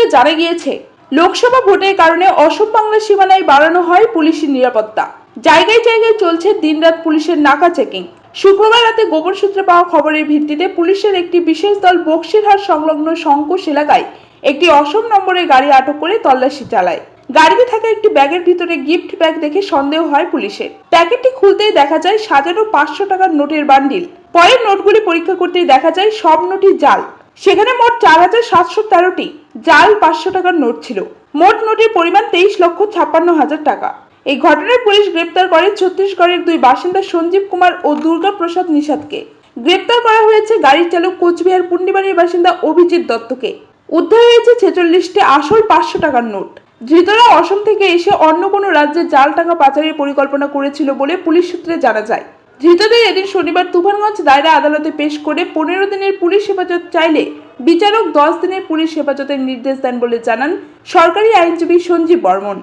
সূত্রে জানা গিয়েছে, লোকসভা ভোটের কারণে অসম বাংলা সীমানায় বাড়ানো হয় পুলিশের নিরাপত্তা। জায়গায় জায়গায় চলছে দিনরাত পুলিশের নাকা চেকিং। শুক্রবার রাতে গোপন সূত্রে পাওয়া খবরের ভিত্তিতে পুলিশের একটি বিশেষ দল বক্সিরহাট সংলগ্ন শঙ্কুশ এলাকায় একটি অসম নম্বরের গাড়ি আটক করে তল্লাশি চালায়। গাড়িতে থাকা একটি ব্যাগের ভিতরে গিফট ব্যাগ দেখে সন্দেহ হয় পুলিশের। প্যাকেটটি খুলতেই দেখা যায়, সাজানো পাঁচশো টাকার নোটের বান্ডিল। পরের নোটগুলি পরীক্ষা করতেই দেখা যায়, সব নোটই জাল। সেখানে মোট চার হাজার সাতশো তেরোটি জাল পাঁচশো টাকার নোট ছিল। মোট নোটের পরিমাণ তেইশ লক্ষ ছাপ্পান্ন হাজার টাকা। এই ঘটনায় পুলিশ গ্রেপ্তার করে ছত্তিশগড়ের দুই বাসিন্দা সঞ্জীব কুমার ও দুর্গা প্রসাদ নিষাদকে। গ্রেপ্তার করা হয়েছে গাড়ির চালক কোচবিহার পুন্ডিবাড়ির বাসিন্দা অভিজিৎ দত্তকে। উদ্ধার হয়েছে ছেচল্লিশটি আসল পাঁচশো টাকার নোট। ধৃতরা অসম থেকে এসে অন্য কোনো রাজ্যে জাল টাকা পাচারের পরিকল্পনা করেছিল বলে পুলিশ সূত্রে জানা যায়। ধৃতদের এদিন শনিবার তুফানগঞ্জ দায়রা আদালতে পেশ করে পনেরো দিনের পুলিশ হেফাজত চাইলে বিচারক দশ দিনের পুলিশ হেফাজতের নির্দেশ দেন বলে জানান সরকারি আইনজীবী সঞ্জীব বর্মন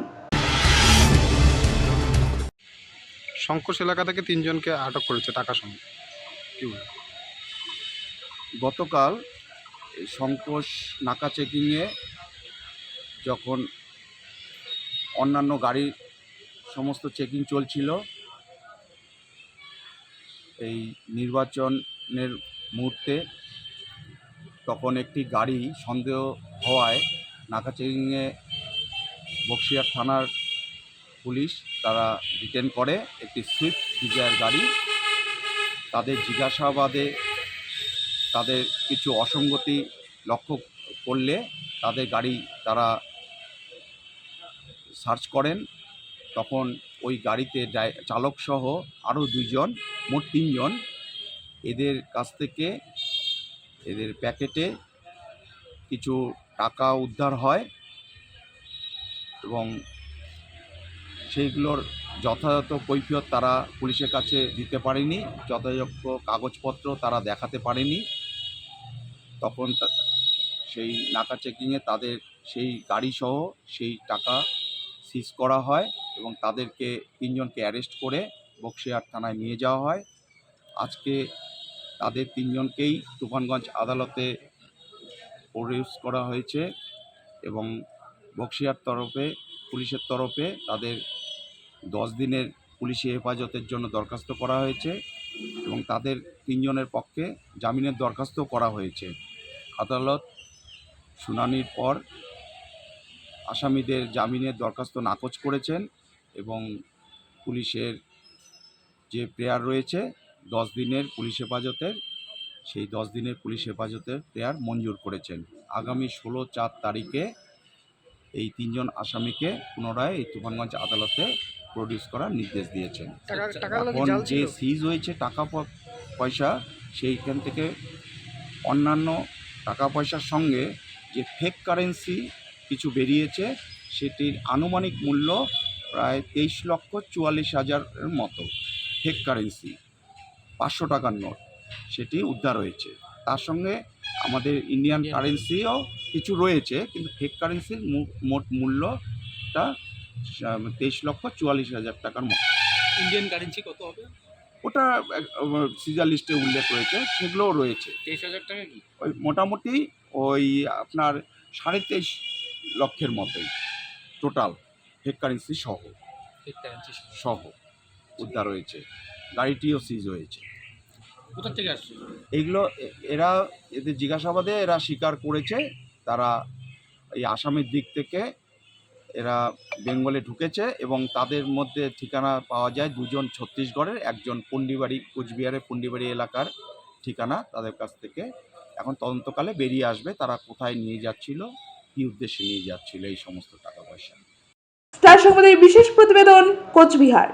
শঙ্কোশ এলাকা থেকে তিনজনকে আটক করেছে টাকা সঙ্গে? গতকাল সংকোষ নাকা চেকিংয়ে যখন অন্যান্য গাড়ির সমস্ত চেকিং চলছিল এই নির্বাচনের মুহূর্তে তখন একটি গাড়ি সন্দেহ হওয়ায় নাকা চেকিংয়ে বক্সিয়ার থানার পুলিশ তারা ডিটেন করে একটি সুইফট ডিজায়ার গাড়ি। তাদের জিজ্ঞাসাবাদে তাদের কিছু অসঙ্গতি লক্ষ্য করলে তাদের গাড়ি তারা সার্চ করেন। তখন ওই গাড়িতে চালকসহ আরও দুইজন, মোট তিনজন এদের কাছ থেকে এদের প্যাকেটে কিছু টাকা উদ্ধার হয় এবং সেইগুলোর যথাযথ কৈফিয়ত তারা পুলিশের কাছে দিতে পারেনি, যথাযথ কাগজপত্র তারা দেখাতে পারেনি। তখন সেই নাকা চেকিংয়ে তাদের সেই গাড়িসহ সেই টাকা সিজ করা হয়। এবং তাদেরকে তিনজনকে অ্যারেস্ট করে বক্সিহাট থানায় নিয়ে যাওয়া হয়। আজকে তাদের তিনজনকেই তুফানগঞ্জ আদালতে প্রডিউস করা হয়েছে এবং বক্সিহাট তরফে, পুলিশের তরফে তাদের দশ দিনের পুলিশি হেফাজতের জন্য দরখাস্ত করা হয়েছে এবং তাদের তিনজনের পক্ষে জামিনের দরখাস্ত করা হয়েছে। আদালত শুনানির পর আসামিদের জামিনের দরখাস্ত নাকচ করেছেন এবং পুলিশের যে প্রেয়ার রয়েছে দশ দিনের পুলিশ হেফাজতের সেই দশ দিনের পুলিশ হেফাজতের প্রেয়ার মঞ্জুর করেছেন। আগামী ষোলো চার তারিখে এই তিনজন আসামিকে পুনরায় এই তুফানগঞ্জ আদালতে প্রডিউস করার নির্দেশ দিয়েছেন। এখন যে সিজ হয়েছে টাকা পয়সা সেইখান থেকে অন্যান্য টাকা পয়সার সঙ্গে যে ফেক কারেন্সি কিছু বেরিয়েছে সেটির আনুমানিক মূল্য প্রায় তেইশ লক্ষ চুয়াল্লিশ হাজারের মতো ফেক কারেন্সি পাঁচশো টাকার নোট সেটি উদ্ধার হয়েছে। তার সঙ্গে আমাদের ইন্ডিয়ান কারেন্সিও কিছু রয়েছে কিন্তু ফেক কারেন্সির মোট মূল্যটা তেইশ লক্ষ চুয়াল্লিশ হাজার টাকার মতো। ইন্ডিয়ান কারেন্সি কত হবে? ওটা সিজার লিস্টে উল্লেখ রয়েছে সেগুলোও রয়েছে। তেইশ হাজার টাকা কি? ওই মোটামুটি ওই আপনার সাড়ে তেইশ লক্ষের মতোই টোটাল ফেক কারেন্সি সহ। সহ। উদ্ধার হয়েছে। গাড়িটিও সিজ হয়েছে। কোথা থেকে আসছে? এইগুলো এরা এদের জিজ্ঞাসাবাদে এরা স্বীকার করেছে তারা এই আসামের দিক থেকে এরা বেঙ্গলে ঢুকেছে এবং তাদের মধ্যে ঠিকানা পাওয়া যায় দুজন ছত্তিশগড়ের একজন পুন্ডিবাড়ি কুচবিহারের পুন্ডিবাড়ি এলাকার ঠিকানা তাদের কাছ থেকে। এখন তদন্তকালে বেরিয়ে আসবে তারা কোথায় নিয়ে যাচ্ছিল কী উদ্দেশ্যে নিয়ে যাচ্ছিল এই সমস্ত টাকা পয়সা। স্টার সংবাদের বিশেষ প্রতিবেদন কোচবিহার।